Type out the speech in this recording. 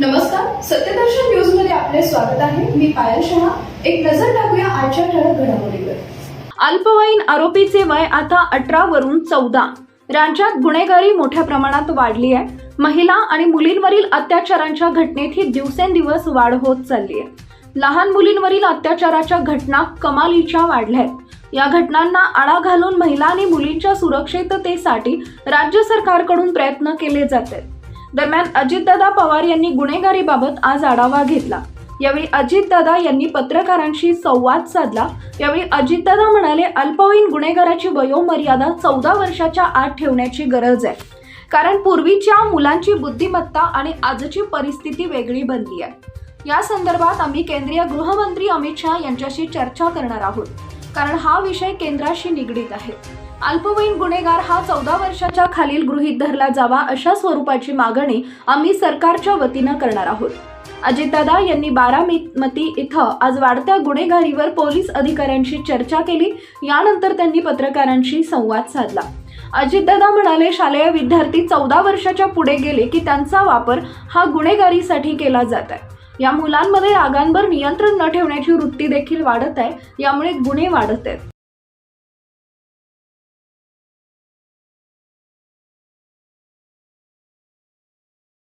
नमस्कार सत्यदर्शन न्यूजमध्ये आपले स्वागत आहे. मी पायल शहा. एक नजर टाकूया आजच्या ठळक घडामोडीवर. अल्पवयीन आरोपीचे वय आता अठरा वरून चौदा. राज्यात गुन्हेगारी मोठ्या प्रमाणात वाढली आहे. महिला आणि मुलींवरील अत्याचारांच्या घटनेत ही दिवसेंदिवस वाढ होत चालली आहे. लहान मुलींवरील अत्याचाराच्या घटना कमालीच्या वाढल्या आहेत. या घटनांना आळा घालून महिला आणि मुलींच्या सुरक्षिततेसाठी राज्य सरकारकडून प्रयत्न केले जात आहेत. दरम्यान अजितदादा पवार यांनी गुन्हेगारीबाबत आज आढावा घेतला. यावेळी अजितदादा यांनी पत्रकारांशी संवाद साधला. यावेळी अजितदादा म्हणाले अल्पवयीन गुन्हेगाराची वयोमर्यादा चौदा वर्षाच्या आत ठेवण्याची गरज आहे. कारण पूर्वीच्या मुलांची बुद्धिमत्ता आणि आजची परिस्थिती वेगळी बनली आहे. या संदर्भात आम्ही केंद्रीय गृहमंत्री अमित शहा यांच्याशी चर्चा करणार आहोत. कारण हा विषय केंद्राशी निगडीत आहे. अल्पवयीन गुन्हेगार हा चौदा वर्षाच्या खालील गृहीत धरला जावा अशा स्वरूपाची मागणी आम्ही सरकारच्या वतीनं करणार आहोत. अजितदादा यांनी बारामती इथं आज वाढत्या गुन्हेगारीवर पोलीस अधिकाऱ्यांशी चर्चा केली. यानंतर त्यांनी पत्रकारांशी संवाद साधला. अजितदादा म्हणाले शालेय विद्यार्थी चौदा वर्षाच्या पुढे गेले की त्यांचा वापर हा गुन्हेगारीसाठी केला जात आहे. या मुलांमध्ये रागांवर नियंत्रण न ठेवण्याची वृत्ती देखील वाढत आहे. यामुळे गुन्हे वाढत आहेत.